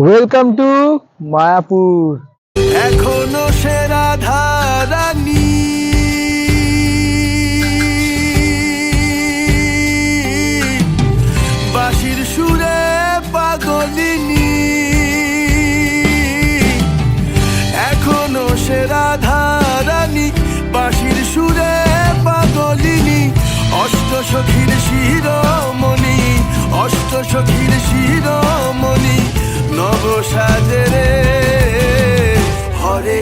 Welcome to Mayapur এখনও সে রাধারানী বাঁশির সুরে পাগলিনী। এখনও সে রাধারানী বাঁশির সুরে পাগলিনী। অষ্ট সখীর শিরোমণি অষ্ট সখীর শিরোমণি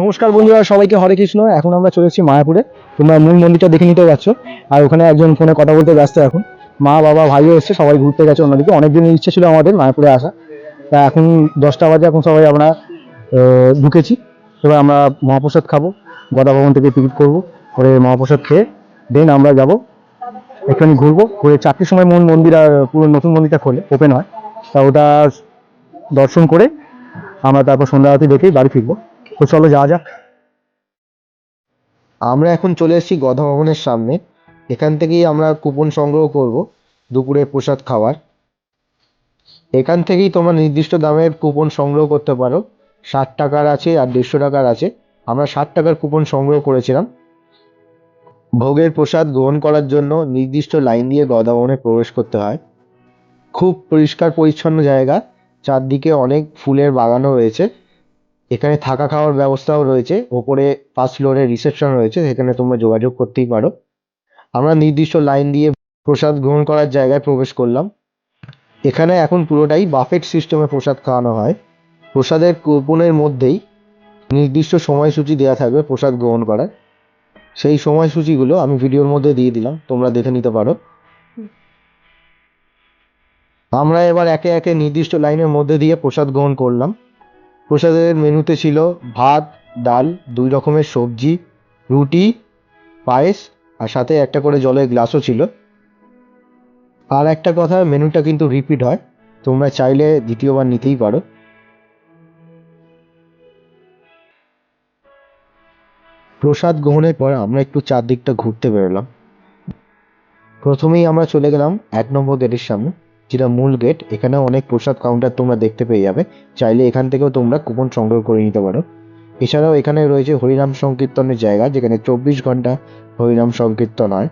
নমস্কার বন্ধুরা, সবাইকে হরে কৃষ্ণ। এখন আমরা চলে এসেছি মায়াপুরে। তোমরা মূল মন্দিরটা দেখে নিতে পারছ। আর ওখানে একজন ফোনে কথা বলতে ব্যস্ত এখন। মা, বাবা, ভাইও এসছে, সবাই ঘুরতে গেছে অন্যদিকে। অনেক দিনের ইচ্ছে ছিল আমাদের মায়াপুরে আসা। তা এখন দশটা বাজে, এখন সবাই আমরা ঢুকেছি। এবার আমরা মহাপ্রসাদ খাব। গদা ভবন থেকে টিকিট করব। পরে মহাপ্রসাদ খেয়ে, দেন আমরা যাব। একটুখানি ঘুরবো। ঘুরে চারটের সময় মূল মন্দির আর পুরো নতুন মন্দিরটা খোলে ওপেন হয়। তা ওটা দর্শন করে আমরা তারপর সন্ধ্যা আরতি দেখেই বাড়ি ফিরবো। তো চলো যাওয়া যাক। আমরা এখন চলে এসেছি গধা ভবনের সামনে। এখান থেকেই আমরা কুপন সংগ্রহ করব দুপুরে প্রসাদ খাওয়ার। এখান থেকেই তোমরা নির্দিষ্ট দামের কুপন সংগ্রহ করতে পারো। ষাট টাকার আছে আর দেড়শো টাকার আছে। আমরা ষাট টাকার কুপন সংগ্রহ করেছিলাম। ভোগের প্রসাদ গ্রহণ করার জন্য নির্দিষ্ট লাইন দিয়ে গদা ভবনে প্রবেশ করতে হয়। খুব পরিষ্কার পরিচ্ছন্ন জায়গা। চারদিকে অনেক ফুলের বাগানও রয়েছে। এখানে থাকা খাওয়ার ব্যবস্থাও রয়েছে। ওপরে ফার্স্ট ফ্লোরে রিসেপশন রয়েছে, সেখানে তোমরা যোগাযোগ করতেই পারো। আমরা নির্দিষ্ট লাইন দিয়ে প্রসাদ গ্রহণ করার জায়গায় প্রবেশ করলাম। এখানে এখন পুরোটাই বাফেট সিস্টেমে প্রসাদ খাওয়ানো হয়। প্রসাদের কুপনের মধ্যেই নির্দিষ্ট সময়সূচি দেওয়া থাকবে প্রসাদ গ্রহণ করার। সেই সময়সূচিগুলো আমি ভিডিওর মধ্যে দিয়ে দিলাম, তোমরা দেখে নিতে পারো। আমরা এবার একে একে নির্দিষ্ট লাইনের মধ্যে দিয়ে প্রসাদ গ্রহণ করলাম। প্রসাদের মেনুতে ছিল ভাত, ডাল, দুই রকমের সবজি, রুটি, পায়েস, আর সাথে একটা করে জলের গ্লাসও ছিল। আর একটা কথা, মেনুটা কিন্তু রিপিট হয়, তোমরা চাইলে দ্বিতীয়বার নিতেই পারো। প্রসাদ গ্রহণের পর আমরা একটু চারদিকটা ঘুরতে বেরোলাম। প্রথমেই আমরা চলে গেলাম এক নম্বর গেটের সামনে। যেটা মূল গেট এখানে অনেক প্রসাদ কাউন্টার তোমরা দেখতে পেয়ে যাবে। চাইলে এখান থেকেও তোমরা কুপন সংগ্রহ করে নিতে পারো। এছাড়াও এখানে রয়েছে হরিনাম সংকীর্তনের জায়গা, যেখানে চব্বিশ ঘণ্টা হরিনাম সংকীর্তন হয়।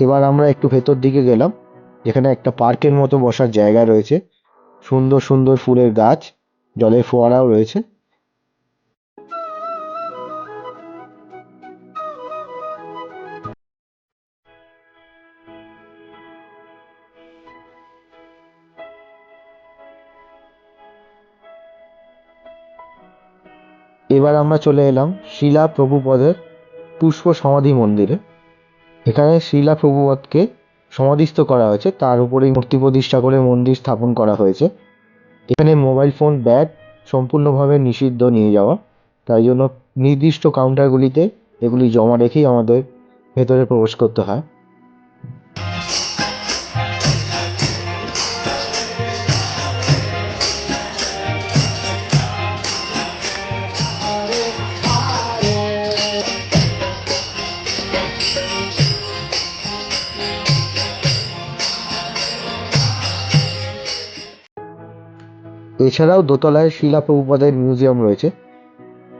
এবার আমরা একটু ভেতর দিকে গেলাম, যেখানে একটা পার্কের মতো বসার জায়গা রয়েছে। সুন্দর সুন্দর ফুলের গাছ, জলের ফোয়ারাও রয়েছে। এবার আমরা চলে এলাম শিলা প্রভুপদের পুষ্প সমাধি মন্দিরে। এখানে শিলা প্রভুপদকে সমাধিস্থ করা হয়েছে। তার উপরেই মূর্তি প্রতিষ্ঠা করে মন্দির স্থাপন করা হয়েছে। এখানে মোবাইল ফোন, ব্যাগ সম্পূর্ণভাবে নিষিদ্ধ নিয়ে যাওয়া। তাই জন্য নির্দিষ্ট কাউন্টারগুলিতে এগুলি জমা রেখেই আমাদের ভেতরে প্রবেশ করতে হয়। এছাড়াও দোতলায় শিলা প্রভুপাদের মিউজিয়াম রয়েছে,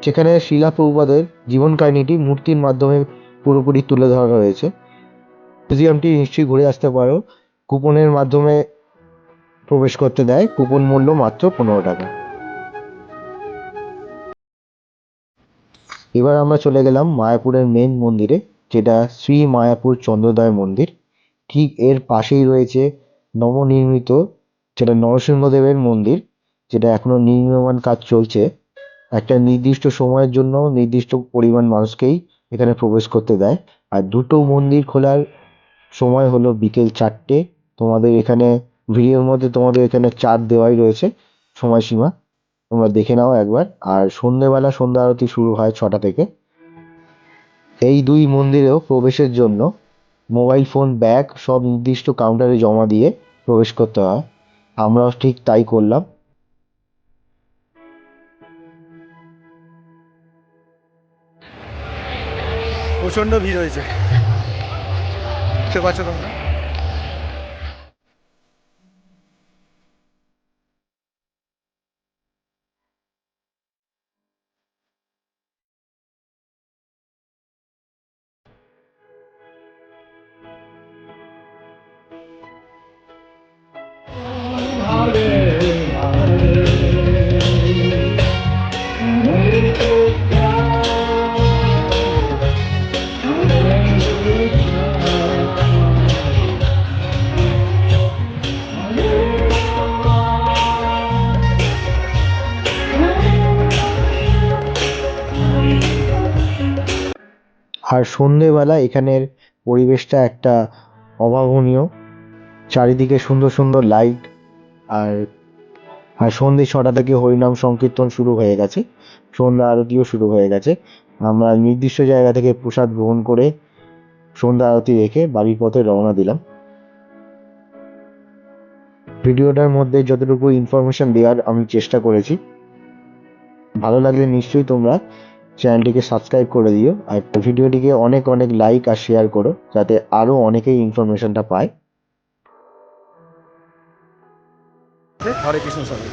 যেখানে শিলা প্রভুপাদের জীবন কাহিনীটি মূর্তির মাধ্যমে পুরোপুরি তুলে ধরা হয়েছে। মিউজিয়ামটি নিশ্চয়ই ঘুরে আসতে পারো, কুপনের মাধ্যমে প্রবেশ করতে দেয়, কুপন মূল্য মাত্র পনেরো টাকা। এবার আমরা চলে গেলাম মায়াপুরের মেন মন্দিরে, যেটা শ্রী মায়াপুর চন্দ্রদয় মন্দির। ঠিক এর পাশেই রয়েছে নবনির্মিত, যেটা নরসিংহদেবের মন্দির। যেটা এখনও নির্মাণ কাজ চলছে, একটা নির্দিষ্ট সময়ের জন্য নির্দিষ্ট পরিমাণ মানুষকেই এখানে প্রবেশ করতে দেয়। আর দুটো মন্দির খোলার সময় হলো বিকেল চারটে। তোমাদের এখানে ভিডিওর মধ্যে তোমাদের এখানে চার দেওয়াই রয়েছে, সময়সীমা। তোমরা দেখে নাও একবার। আর সন্ধেবেলা সন্ধ্যা আরতি শুরু হয় ছটা থেকে। এই দুই মন্দিরেও প্রবেশের জন্য মোবাইল ফোন, ব্যাগ সব নির্দিষ্ট কাউন্টারে জমা দিয়ে প্রবেশ করতে হয়। আমরাও ঠিক তাই করলাম। প্রচণ্ড ভিড় হয়েছে। বুঝতে পারছ তোমরা? আর সন্ধেবেলা এখানের পরিবেশটা একটা অভাবনীয়। চারিদিকে সুন্দর সুন্দর লাইট আর আর সন্ধে ছটা থেকে হরিনাম সংকীর্তন শুরু হয়ে গেছে। সন্ধ্যা আরতিও শুরু হয়ে গেছে। আমরা নির্দিষ্ট জায়গা থেকে প্রসাদ গ্রহণ করে সন্ধ্যা আরতি রেখে বাড়ির পথে রওনা দিলাম। ভিডিওটার মধ্যে যতটুকু ইনফরমেশন দেওয়ার আমি চেষ্টা করেছি। ভালো লাগলে নিশ্চয়ই তোমরা চ্যানেলটিকে সাবস্ক্রাইব করে দিও আর ভিডিওটিকে অনেক অনেক লাইক আর শেয়ার করো, যাতে আরও অনেকেই ইনফরমেশনটা পায়। হরে কৃষ্ণ সবাই